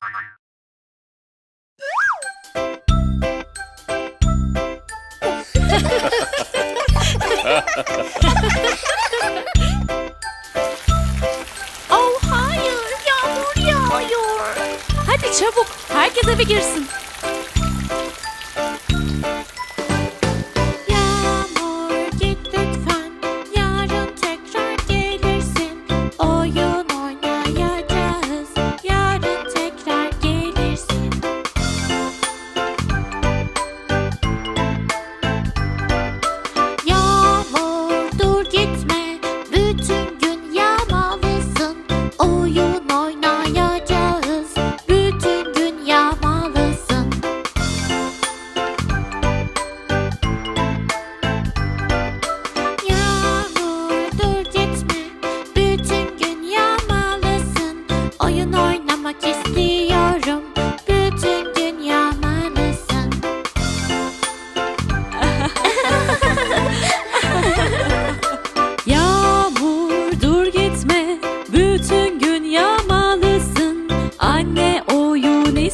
Oh hayır, yağmur yağıyor. Hadi çabuk, herkes eve girsin.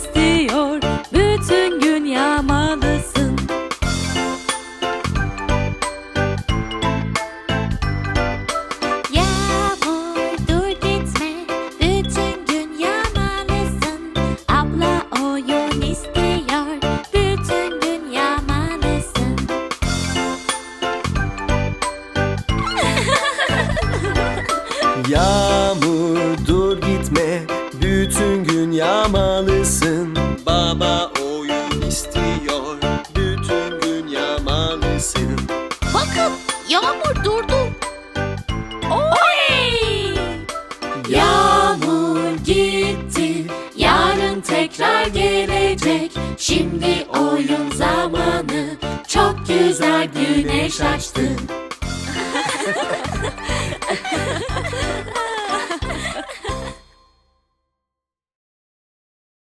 Oyun tekrar gelecek. Şimdi oyun zamanı, çok güzel güneş açtı.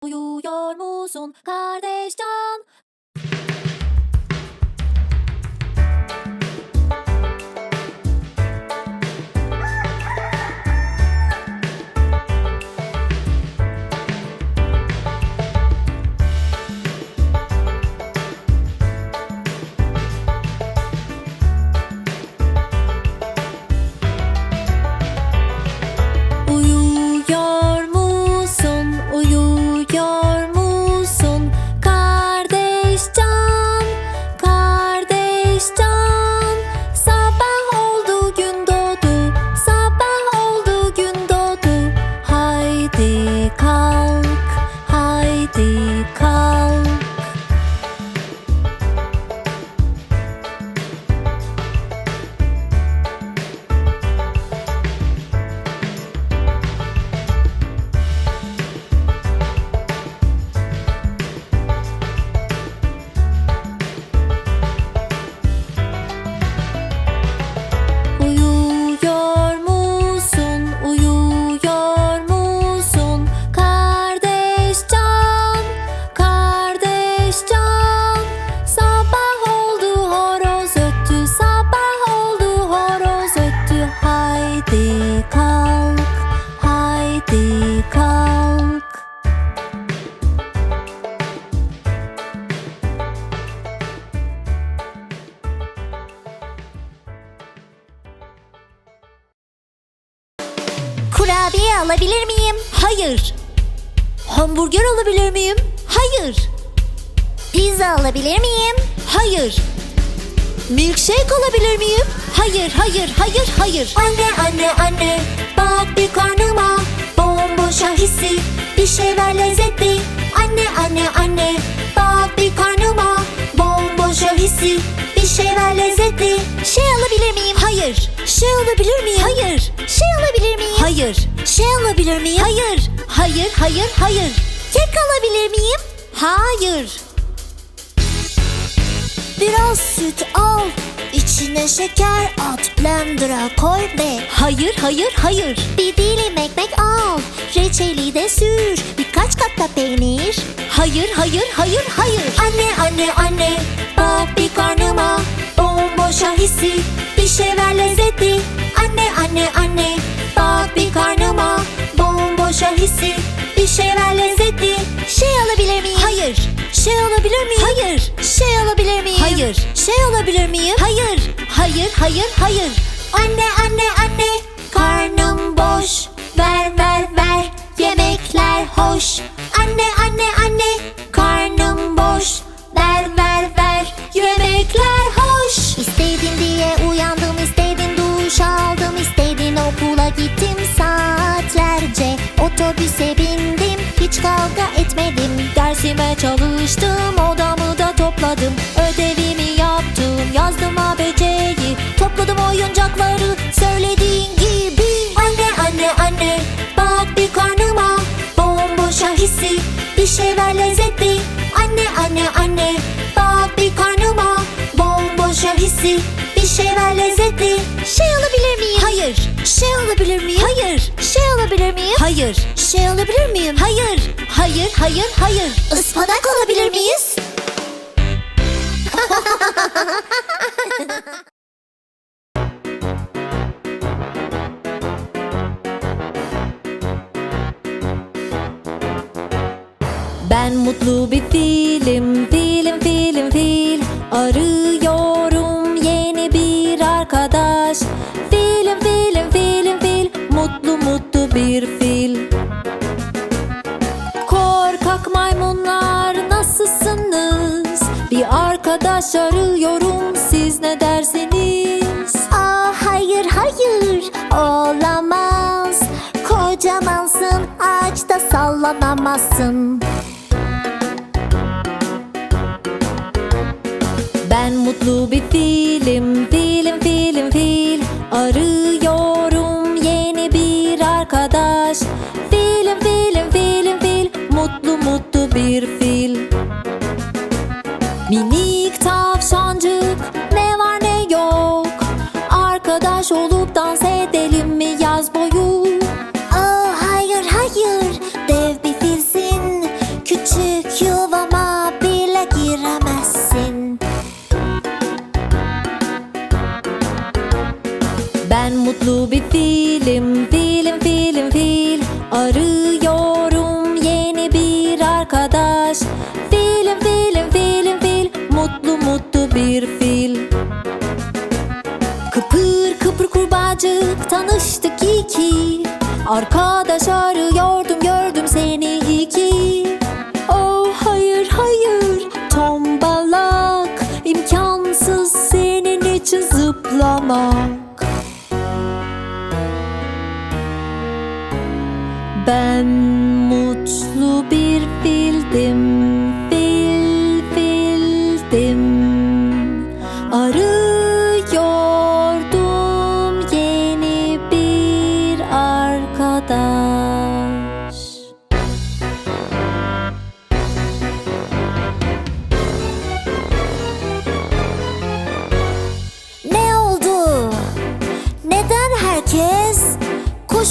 Uyuyor musun kardeşcan? Uyuyor Kurabiye alabilir miyim? Hayır. Hamburger alabilir miyim? Hayır. Pizza alabilir miyim? Hayır. Milkshake alabilir miyim? Hayır, hayır, hayır, hayır. Anne, anne, anne, bak bir karnıma. Bomboşa hissi, bir şeyler lezzetli. Anne, anne, anne, bak bir karnıma. Bomboşa hissi, bir şeyler lezzetli. Şey alabilir miyim? Hayır. Şey alabilir miyim? Hayır. Şey alabilir miyim? Hayır. Şey alabilir miyim? Hayır. Hayır, hayır, hayır. Kek alabilir miyim? Hayır. Biraz süt al, içine şeker at, blender'a koy ve Hayır, hayır, hayır. Bir dilim ekmek al, reçeli de sür, birkaç kat da peynir. Hayır, hayır, hayır, hayır. Anne, anne, anne, bak bir karnıma, bomboşa hissi, bir şeyler lezzetli. Anne, anne, anne, bak bir karnıma, bomboşa hissi, Bir şey ver lezzetli. Şey alabilir miyim? Hayır. Şey alabilir miyim? Hayır. Şey alabilir miyim? Hayır. Şey alabilir miyim? Hayır. Hayır, hayır, hayır. Anne, anne, anne. Karnım boş. Ver, ver, ver. Yemekler hoş. Anne, anne, anne. Karnım boş. Ver, ver, ver. Yemekler hoş. İstedin diye uyandım, istedin duş aldım, istedin okula gittim saatlerce. Otobüse bindim, hiç kavga etmedim. Dersime çalıştım, odamı da topladım. Ödevimi yaptım, yazdım ABC'yi. Topladım oyuncakları, söylediğin gibi. Anne, anne, anne, bak bir karnıma. Bomboşa hissi, bir şey ver lezzetli. Anne, anne, anne, Hissi, bir şey ver lezzetli. Şey alabilir miyim? Hayır. Şey alabilir miyim? Hayır. Şey alabilir miyim? Hayır. Şey alabilir miyim? Hayır. Hayır, hayır, hayır. Ispanak alabilir miyiz? Ben mutlu bir filim, filim, filim, fil bir arkadaş Filim, filim, filim, fil Mutlu, mutlu bir fil Korkak maymunlar nasılsınız? Bir arkadaş arıyorum siz ne dersiniz? Aa hayır hayır olamaz Kocamansın ağaçta sallanamazsın mutlu bir tanıştık iki. Arkadaş arıyordum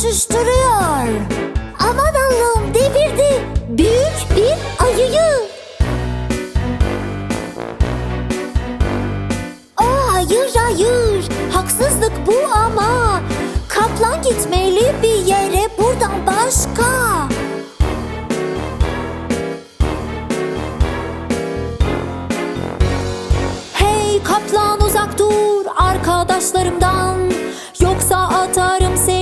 koşuşturuyor? Aman Allah'ım devirdi. Büyük bir ayıyı. Oh hayır hayır. Haksızlık bu ama. Kaplan gitmeli bir yere buradan başka. Hey kaplan uzak dur arkadaşlarımdan. Yoksa atarım seni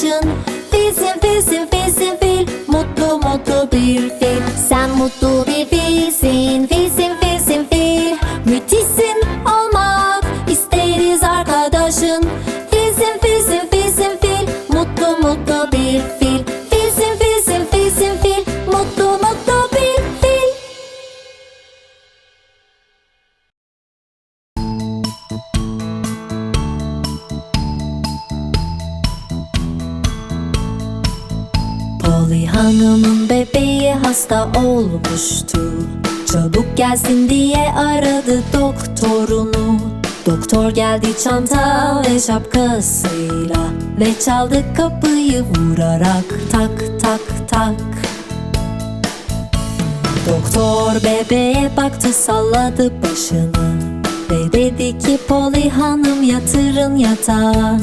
arkadaşın Filsin, filsin, filsin, fil Mutlu, mutlu bir fil Sen mutlu bir filsin, Hanım'ın bebeği hasta olmuştu. Çabuk gelsin diye aradı doktorunu. Doktor geldi çanta ve şapkasıyla Ve çaldı kapıyı vurarak tak tak tak. Doktor bebeğe baktı salladı başını Ve dedi ki Polly hanım yatırın yatağa.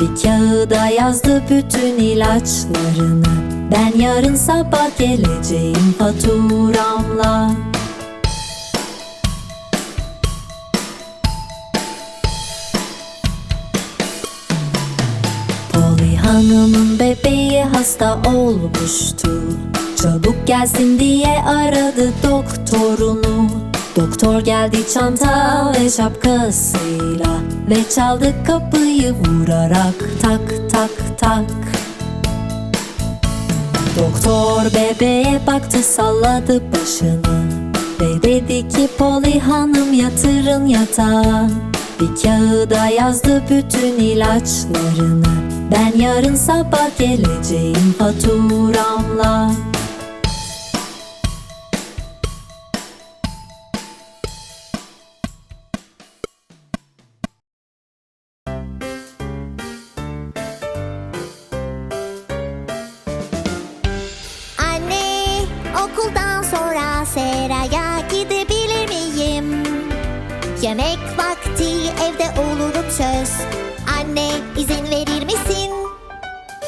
Bir kağıda yazdı bütün ilaçlarını Ben yarın sabah geleceğim faturamla. Polly hanımın bebeği hasta olmuştu. Çabuk gelsin diye aradı doktorunu. Doktor geldi çanta ve şapkasıyla Ve çaldı kapıyı vurarak tak tak tak Doktor bebeğe baktı salladı başını. Ve dedi ki Polly hanım yatırın yatağa. Bir kağıda yazdı bütün ilaçlarını. Ben yarın sabah geleceğim faturamla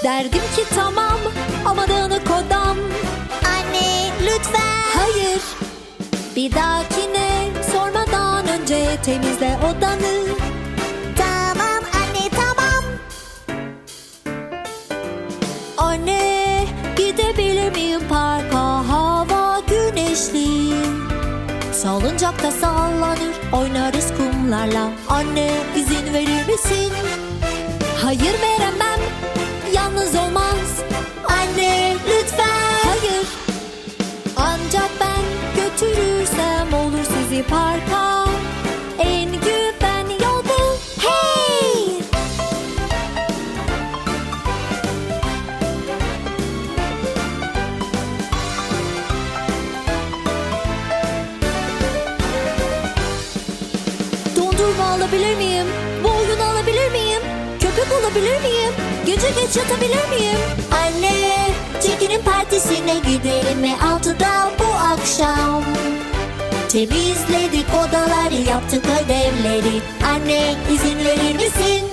Derdim ki tamam ama dağınık odam Anne, lütfen. Hayır Bir dahakine sormadan önce temizle odanı Tamam anne, tamam. Anne gidebilir miyim parka hava güneşli Salıncakta sallanır oynarız kumlarla Anne izin verir misin? Hayır veremem yalnız olmaz Anne lütfen Hayır ancak ben götürürsem olur sizi parka En güven yol bu Hey! Dondurma alabilir miyim? Bu oyunu alabilir miyim? Köpek olabilir miyim? Gece geç yatabilir miyim? Anne, Jackie'nin partisine gidelim mi altıda bu akşam? Temizledik odaları, yaptık ödevleri. Anne, izin verir misin?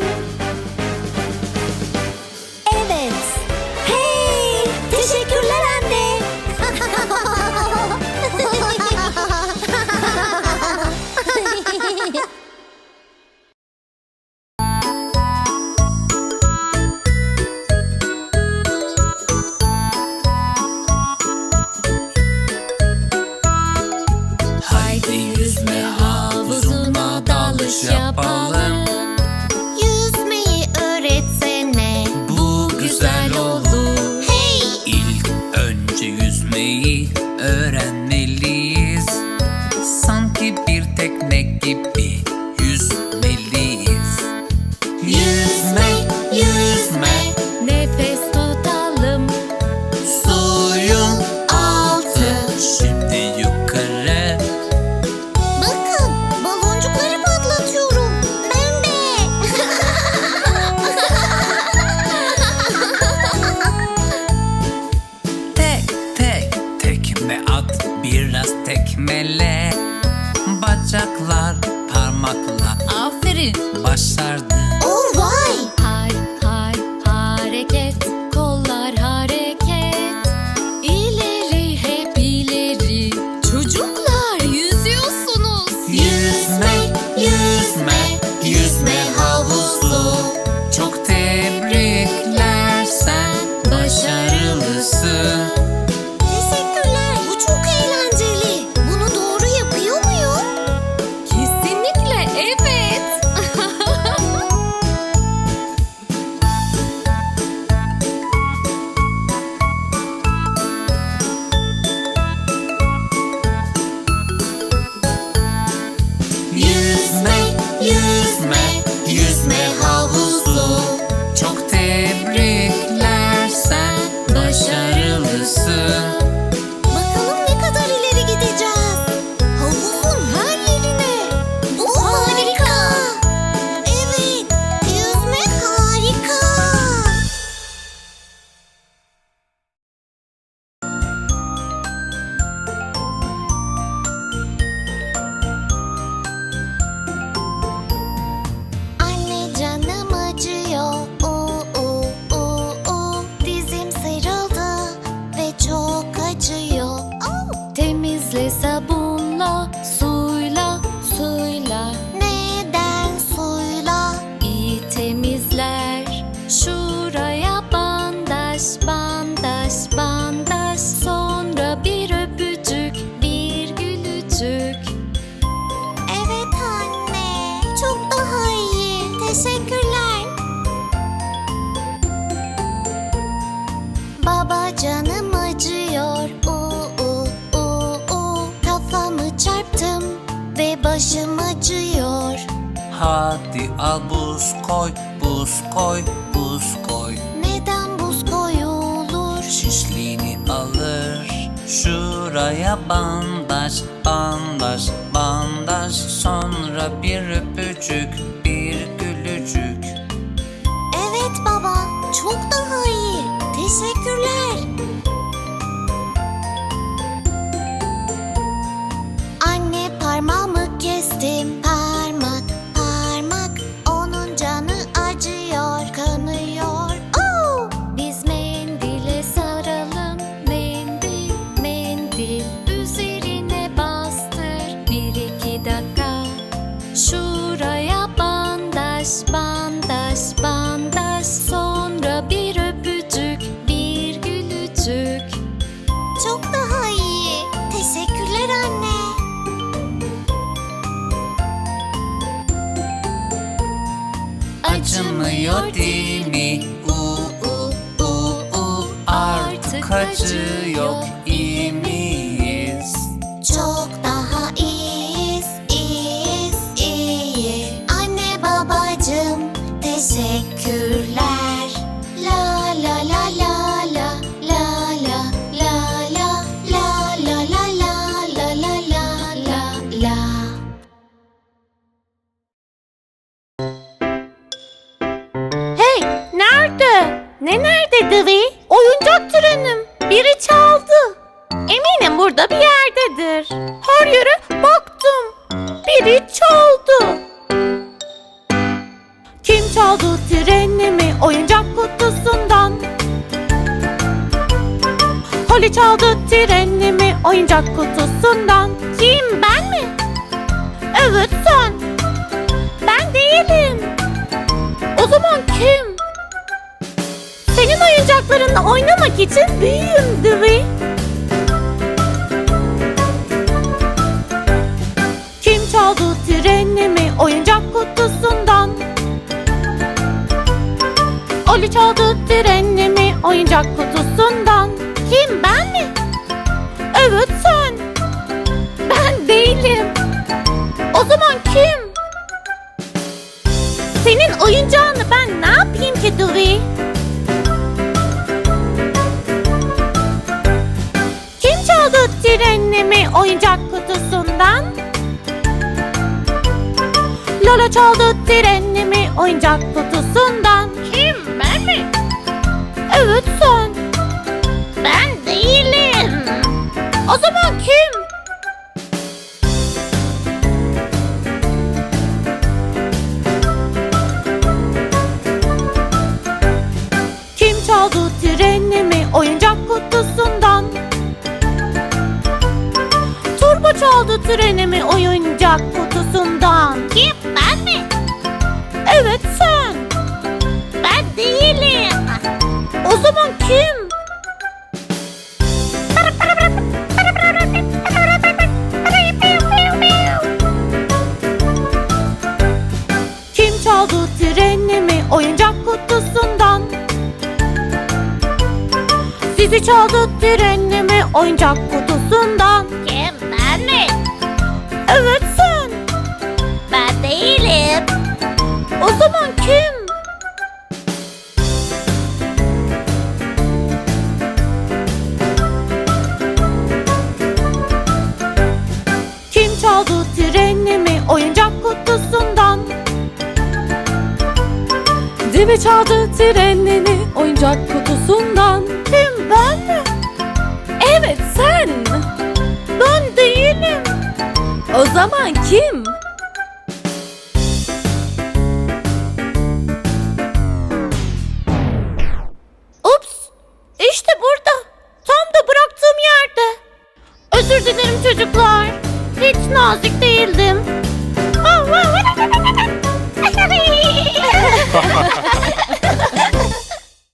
Hadi al buz koy, buz koy, buz koy. Neden buz koyulur? Şişliğini alır. Şuraya bandaj, bandaj, bandaj. Sonra bir öpücük, bir gülücük. Evet baba, çok daha iyi. Teşekkürler. Şuraya bandaj, bandaj, bandaj Sonra bir öpücük, bir gülücük Çok daha iyi. Teşekkürler anne. Acımıyor değil mi? U u u u artık acı yok Oyuncaklarınla oynamak için büyüğüm Dewey. Kim çaldı trenimi oyuncak kutusundan? Oli çaldı trenimi oyuncak kutusundan. Kim ben mi? Evet sen. Ben değilim. O zaman kim? Senin oyuncağını ben ne yapayım ki Dewey? Trenimi oyuncak kutusundan? Lola çaldı trenimi oyuncak kutusundan. Kim ben mi? Evet sen. trenimi oyuncak kutusundan. Kim ben mi? Evet sen. Ben değilim. O zaman kim? Kim çaldı trenimi oyuncak kutusundan? Sizi çaldı trenimi oyuncak kutusundan. Evet sen. Ben değilim. O zaman kim? Kim çaldı trenimi oyuncak kutusundan? Deve çaldı trenini oyuncak kutusundan. Kim ben mi? Evet sen. O zaman kim?